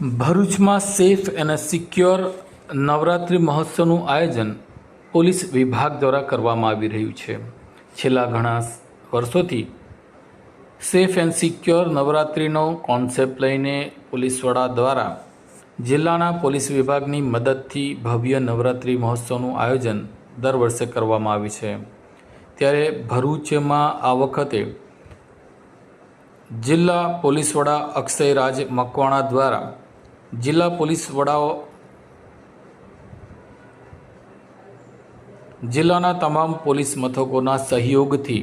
ભરૂચમાં સેફ અને સિક્યોર નવરાત્રિ મહોત્સવનું આયોજન પોલીસ વિભાગ દ્વારા કરવામાં આવી રહ્યું છે. છેલ્લા ઘણા વર્ષોથી સેફ એન્ડ સિક્યોર નવરાત્રિનો કોન્સેપ્ટ લઈને પોલીસ વડા દ્વારા જિલ્લાના પોલીસ વિભાગની મદદથી ભવ્ય નવરાત્રિ મહોત્સવનું આયોજન દર વર્ષે કરવામાં આવે છે. ત્યારે ભરૂચમાં આ વખતે જિલ્લા પોલીસ વડા અક્ષયરાજ મકવાણા દ્વારા જિલ્લા પોલીસ વડાઓ જિલ્લાના તમામ પોલીસ મથકોના સહયોગથી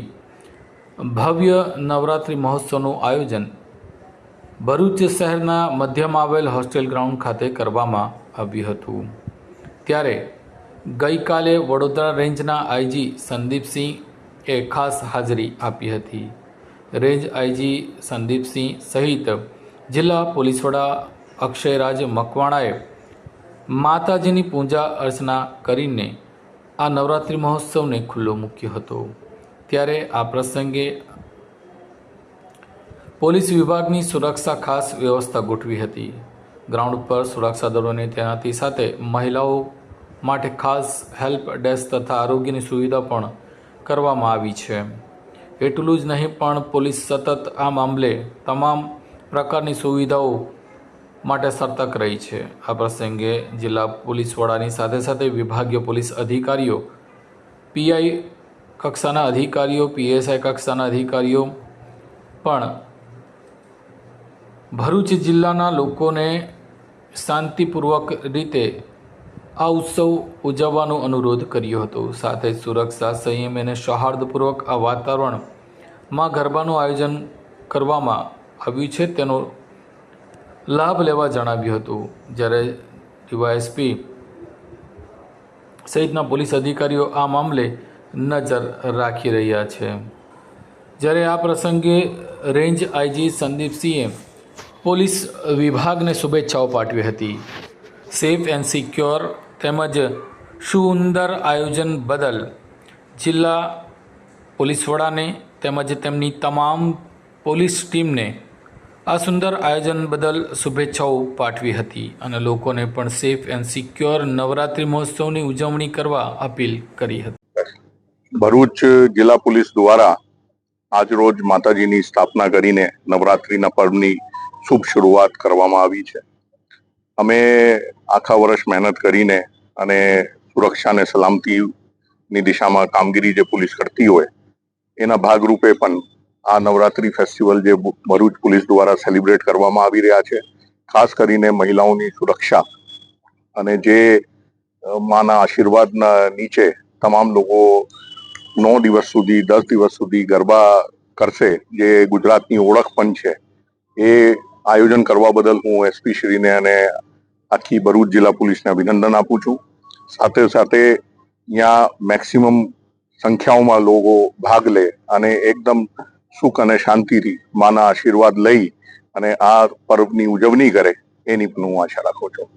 ભવ્ય નવરાત્રિ મહોત્સવનું આયોજન ભરૂચ શહેરના મધ્યમાં આવેલ હોસ્ટેલ ગ્રાઉન્ડ ખાતે કરવામાં આવ્યું હતું. ત્યારે ગઈકાલે વડોદરા રેન્જના આઈજી સંદીપસિંહ એ ખાસ હાજરી આપી હતી. રેન્જ આઈજી સંદીપસિંહ સહિત જિલ્લા પોલીસ વડા અક્ષયરાજ મકવાણાએ માતાજીની પૂજા અર્ચના કરીને આ નવરાત્રિ મહોત્સવને ખુલ્લો મૂક્યો હતો. ત્યારે આ પ્રસંગે પોલીસ વિભાગની સુરક્ષા ખાસ વ્યવસ્થા ગોઠવી હતી. ગ્રાઉન્ડ પર સુરક્ષા દળોની તૈનાતી સાથે મહિલાઓ માટે ખાસ હેલ્પ ડેસ્ક તથા આરોગ્યની સુવિધા પણ કરવામાં આવી છે. એટલું જ નહીં, પણ પોલીસ સતત આ મામલે તમામ પ્રકારની સુવિધાઓ માટે સર્તક રહી છે. આ પ્રસંગે જિલ્લા પોલીસ વડાની સાથે સાથે વિભાગીય પોલીસ અધિકારીઓ, પીઆઈ કક્ષાના અધિકારીઓ, પીએસઆઈ કક્ષાના અધિકારીઓ પણ ભરૂચ જિલ્લાના લોકોને શાંતિપૂર્વક રીતે આ ઉત્સવ ઉજવવાનો અનુરોધ કર્યો હતો. સાથે જ સુરક્ષા સંયમ અને સૌહાર્દપૂર્વક આ વાતાવરણમાં ગરબાનું આયોજન કરવામાં આવ્યું છે. તેનો લાભ લેવા જણાવ્યું હતું. જ્યારે ડીવાયએસપી સહિતના પોલીસ અધિકારીઓ આ મામલે નજર રાખી રહ્યા છે. જ્યારે આ પ્રસંગે રેન્જ આઈજી સંદીપસિંહે પોલીસ વિભાગને શુભેચ્છાઓ પાઠવી હતી. સેફ એન્ડ સિક્યોર તેમજ સુંદર આયોજન બદલ જિલ્લા પોલીસ વડાને તેમજ તેમની તમામ પોલીસ ટીમને આ સુંદર આયોજન બદલ શુભેચ્છાઓ પાઠવી હતી અને લોકોને પણ સેફ એન્ડ સિક્યોર નવરાત્રિ મહોત્સવની ઉજવણી કરવા અપીલ કરી હતી. ભરૂચ જિલ્લા પોલીસ દ્વારા આજરોજ માતાજીની સ્થાપના કરીને નવરાત્રિના પર્વની શુભ શરૂઆત કરવામાં આવી છે. અમે આખા વર્ષ મહેનત કરીને અને સુરક્ષા અને સલામતીની દિશામાં કામગીરી જે પોલીસ કરતી હોય, એના ભાગરૂપે પણ આ નવરાત્રી ફેસ્ટિવલ જે ભરૂચ પોલીસ દ્વારા સેલિબ્રેટ કરવામાં આવી રહ્યા છે, ખાસ કરીને મહિલાઓની સુરક્ષા અને જે માના આશીર્વાદના નીચે તમામ લોકો નવ દિવસ સુધી, દસ દિવસ સુધી ગરબા કરશે, જે ગુજરાતની ઓળખ પણ છે, એ આયોજન કરવા બદલ હું એસપી શ્રીને અને આખી ભરૂચ જિલ્લા પોલીસને અભિનંદન આપું છું. સાથે સાથે અહીંયા મેક્સિમમ સંખ્યાઓમાં લોકો ભાગ લે અને એકદમ સુખ અને શાંતિથી માના આશીર્વાદ લઈ અને આ પર્વની ઉજવણી કરે, એની પણ હું આશા રાખું છું.